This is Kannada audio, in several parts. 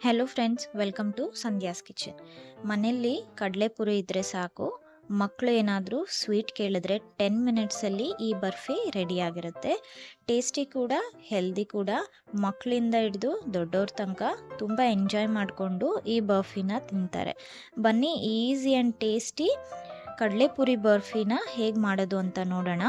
Hello friends welcome to Sandhya's kitchen ಮನೆಯಲ್ಲಿ ಕಡಲೆಪುರಿ ಇದ್ದರೆ ಸಾಕು ಮಕ್ಕಳು ಏನಾದರೂ ಸ್ವೀಟ್ ಕೇಳಿದ್ರೆ ಟೆನ್ ಮಿನಿಟ್ಸಲ್ಲಿ ಈ ಬರ್ಫಿ ರೆಡಿಯಾಗಿರುತ್ತೆ ಟೇಸ್ಟಿ ಕೂಡ ಹೆಲ್ದಿ ಕೂಡ ಮಕ್ಕಳಿಂದ ಹಿಡಿದು ದೊಡ್ಡವ್ರ ತನಕ ತುಂಬ ಎಂಜಾಯ್ ಮಾಡಿಕೊಂಡು ಈ ಬರ್ಫಿನ ತಿಂತಾರೆ. ಬನ್ನಿ ಈಸಿ ಆ್ಯಂಡ್ ಟೇಸ್ಟಿ ಕಡಲೆಪುರಿ ಬರ್ಫಿನ ಹೇಗೆ ಮಾಡೋದು ಅಂತ ನೋಡೋಣ.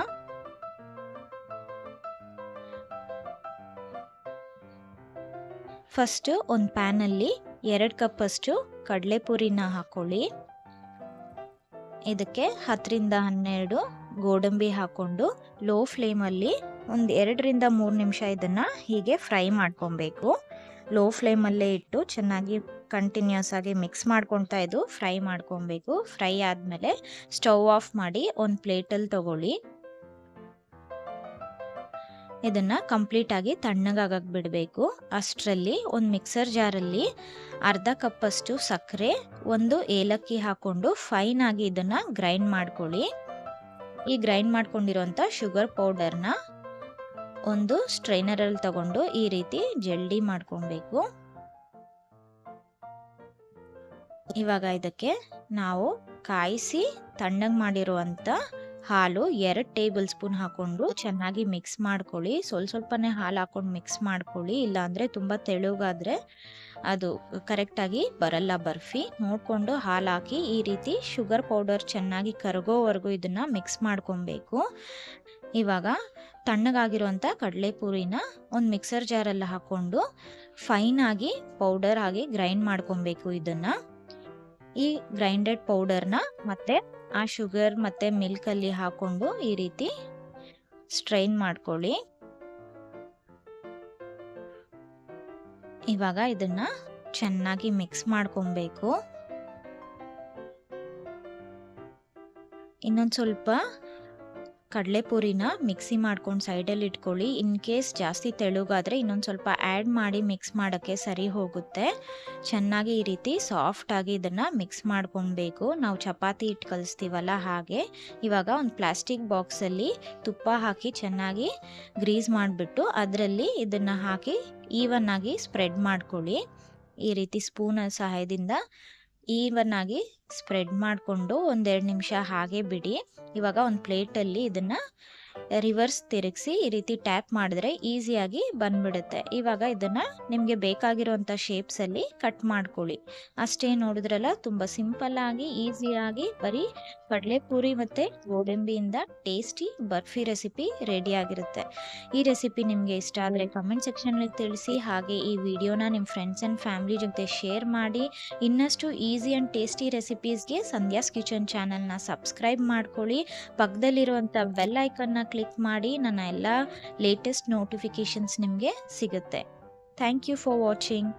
ಫಸ್ಟು ಒಂದು ಪ್ಯಾನಲ್ಲಿ ಎರಡು ಕಪ್ಪಷ್ಟು ಕಡಲೆಪುರಿನ ಹಾಕ್ಕೊಳ್ಳಿ ಇದಕ್ಕೆ ಹತ್ತರಿಂದ ಹನ್ನೆರಡು ಗೋಡಂಬಿ ಹಾಕ್ಕೊಂಡು ಲೋ ಫ್ಲೇಮಲ್ಲಿ ಒಂದು ಎರಡರಿಂದ ಮೂರು ನಿಮಿಷ ಇದನ್ನು ಹೀಗೆ ಫ್ರೈ ಮಾಡ್ಕೊಬೇಕು. ಲೋ ಫ್ಲೇಮಲ್ಲೇ ಇಟ್ಟು ಚೆನ್ನಾಗಿ ಕಂಟಿನ್ಯೂಸ್ ಆಗಿ ಮಿಕ್ಸ್ ಮಾಡ್ಕೊತಾ ಇದ್ದು ಫ್ರೈ ಮಾಡ್ಕೊಬೇಕು. ಫ್ರೈ ಆದಮೇಲೆ ಸ್ಟವ್ ಆಫ್ ಮಾಡಿ ಒಂದು ಪ್ಲೇಟಲ್ಲಿ ತಗೊಳ್ಳಿ. ಇದನ್ನು ಕಂಪ್ಲೀಟಾಗಿ ತಣ್ಣಗಾಗಕ್ಕೆ ಬಿಡಬೇಕು ಅಷ್ಟರಲ್ಲಿ ಒಂದು ಮಿಕ್ಸರ್ ಜಾರಲ್ಲಿ ಅರ್ಧ ಕಪ್ಪಷ್ಟು ಸಕ್ಕರೆ, ಒಂದು ಏಲಕ್ಕಿ ಹಾಕ್ಕೊಂಡು ಫೈನ್ ಆಗಿ ಇದನ್ನು ಗ್ರೈಂಡ್ ಮಾಡ್ಕೊಳ್ಳಿ. ಈ ಗ್ರೈಂಡ್ ಮಾಡ್ಕೊಂಡಿರೋಂಥ ಶುಗರ್ ಪೌಡರ್ನ ಒಂದು ಸ್ಟ್ರೈನರಲ್ಲಿ ತಗೊಂಡು ಈ ರೀತಿ ಜಲ್ಡಿ ಮಾಡ್ಕೊಬೇಕು ಇವಾಗ ಇದಕ್ಕೆ ನಾವು ಕಾಯಿಸಿ ತಣ್ಣಗೆ ಮಾಡಿರುವಂಥ ಹಾಲು ಎರಡು ಟೇಬಲ್ ಸ್ಪೂನ್ ಹಾಕೊಂಡು ಚೆನ್ನಾಗಿ ಮಿಕ್ಸ್ ಮಾಡ್ಕೊಳ್ಳಿ. ಸ್ವಲ್ಪ ಸ್ವಲ್ಪನೇ ಹಾಲು ಹಾಕೊಂಡು ಮಿಕ್ಸ್ ಮಾಡ್ಕೊಳ್ಳಿ. ಇಲ್ಲಾಂದರೆ ತುಂಬ ತೆಳುಗಾದರೆ ಅದು ಕರೆಕ್ಟಾಗಿ ಬರಲ್ಲ ಬರ್ಫಿ. ನೋಡಿಕೊಂಡು ಹಾಲು ಹಾಕಿ ಈ ರೀತಿ ಶುಗರ್ ಪೌಡರ್ ಚೆನ್ನಾಗಿ ಕರಗೋವರೆಗೂ ಇದನ್ನು ಮಿಕ್ಸ್ ಮಾಡ್ಕೊಬೇಕು. ಇವಾಗ ತಣ್ಣಗಾಗಿರುವಂಥ ಕಡಲೆಪುರಿನ ಒಂದು ಮಿಕ್ಸರ್ ಜಾರಲ್ಲಿ ಹಾಕ್ಕೊಂಡು ಫೈನಾಗಿ ಪೌಡರ್ ಆಗಿ ಗ್ರೈಂಡ್ ಮಾಡ್ಕೊಬೇಕು ಇದನ್ನು. ಈ ಗ್ರೈಂಡೆಡ್ ಪೌಡರ್ನ ಮತ್ತೆ ಆ ಶುಗರ್ ಮತ್ತು ಮಿಲ್ಕಲ್ಲಿ ಹಾಕೊಂಡು ಈ ರೀತಿ ಸ್ಟ್ರೈನ್ ಮಾಡ್ಕೊಳ್ಳಿ. ಇವಾಗ ಇದನ್ನ ಚೆನ್ನಾಗಿ ಮಿಕ್ಸ್ ಮಾಡ್ಕೊಬೇಕು. ಇನ್ನೊಂದು ಸ್ವಲ್ಪ ಕಡಲೆಪುರಿನ ಮಿಕ್ಸಿ ಮಾಡ್ಕೊಂಡು ಸೈಡಲ್ಲಿ ಇಟ್ಕೊಳ್ಳಿ. ಇನ್ ಕೇಸ್ ಜಾಸ್ತಿ ತೆಳುಗಾದರೆ ಇನ್ನೊಂದು ಸ್ವಲ್ಪ ಆ್ಯಡ್ ಮಾಡಿ ಮಿಕ್ಸ್ ಮಾಡೋಕ್ಕೆ ಸರಿ ಹೋಗುತ್ತೆ. ಚೆನ್ನಾಗಿ ಈ ರೀತಿ ಸಾಫ್ಟಾಗಿ ಇದನ್ನು ಮಿಕ್ಸ್ ಮಾಡ್ಕೊಳ್ಬೇಕು ನಾವು ಚಪಾತಿ ಇಟ್ಟು ಕಲಿಸ್ತೀವಲ್ಲ ಹಾಗೆ. ಇವಾಗ ಒಂದು ಪ್ಲಾಸ್ಟಿಕ್ ಬಾಕ್ಸಲ್ಲಿ ತುಪ್ಪ ಹಾಕಿ ಚೆನ್ನಾಗಿ ಗ್ರೀಸ್ ಮಾಡಿಬಿಟ್ಟು ಅದರಲ್ಲಿ ಇದನ್ನು ಹಾಕಿ ಈವನ್ನಾಗಿ ಸ್ಪ್ರೆಡ್ ಮಾಡ್ಕೊಳ್ಳಿ. ಈ ರೀತಿ ಸ್ಪೂನ ಸಹಾಯದಿಂದ ಈವನ್ ಆಗಿ ಸ್ಪ್ರೆಡ್ ಮಾಡಿಕೊಂಡು ಒಂದೆರಡು ನಿಮಿಷ ಹಾಗೆ ಬಿಡಿ. ಇವಾಗ ಒಂದು ಪ್ಲೇಟಲ್ಲಿ ಇದನ್ನು ರಿವರ್ಸ್ ತಿರುಗಿಸಿ ಈ ರೀತಿ ಟ್ಯಾಪ್ ಮಾಡಿದ್ರೆ ಈಸಿಯಾಗಿ ಬಂದ್ಬಿಡುತ್ತೆ. ಇವಾಗ ಇದನ್ನು ನಿಮಗೆ ಬೇಕಾಗಿರುವಂಥ ಶೇಪ್ಸಲ್ಲಿ ಕಟ್ ಮಾಡ್ಕೊಳ್ಳಿ. ಅಷ್ಟೇ ನೋಡಿದ್ರಲ್ಲ, ತುಂಬ ಸಿಂಪಲ್ಲಾಗಿ ಈಸಿಯಾಗಿ ಬರೀ ಕಡಲೆಪೂರಿ ಮತ್ತು ಗೋಡಂಬಿಯಿಂದ ಟೇಸ್ಟಿ ಬರ್ಫಿ ರೆಸಿಪಿ ರೆಡಿಯಾಗಿರುತ್ತೆ ಈ ರೆಸಿಪಿ ನಿಮಗೆ ಇಷ್ಟ ಆದರೆ ಕಮೆಂಟ್ ಸೆಕ್ಷನಲ್ಲಿ ತಿಳಿಸಿ. ಹಾಗೆ ಈ ವಿಡಿಯೋನ ನಿಮ್ಮ ಫ್ರೆಂಡ್ಸ್ ಆ್ಯಂಡ್ ಫ್ಯಾಮಿಲಿ ಜೊತೆ ಶೇರ್ ಮಾಡಿ. ಇನ್ನಷ್ಟು ಈಸಿ ಆ್ಯಂಡ್ ಟೇಸ್ಟಿ ರೆಸಿಪೀಸ್ಗೆ ಸಂಧ್ಯಾಸ್ ಕಿಚನ್ ಚಾನಲ್ನ ಸಬ್ಸ್ಕ್ರೈಬ್ ಮಾಡ್ಕೊಳ್ಳಿ. ಪಕ್ಕದಲ್ಲಿರುವಂಥ ಬೆಲ್ ಐಕನ್ನ ಕ್ಲಿಕ್ ಮಾಡಿ ನನ್ನ ಎಲ್ಲ ಲೇಟೆಸ್ಟ್ ನೋಟಿಫಿಕೇಷನ್ಸ್ ನಿಮಗೆ ಸಿಗುತ್ತೆ. Thank you for watching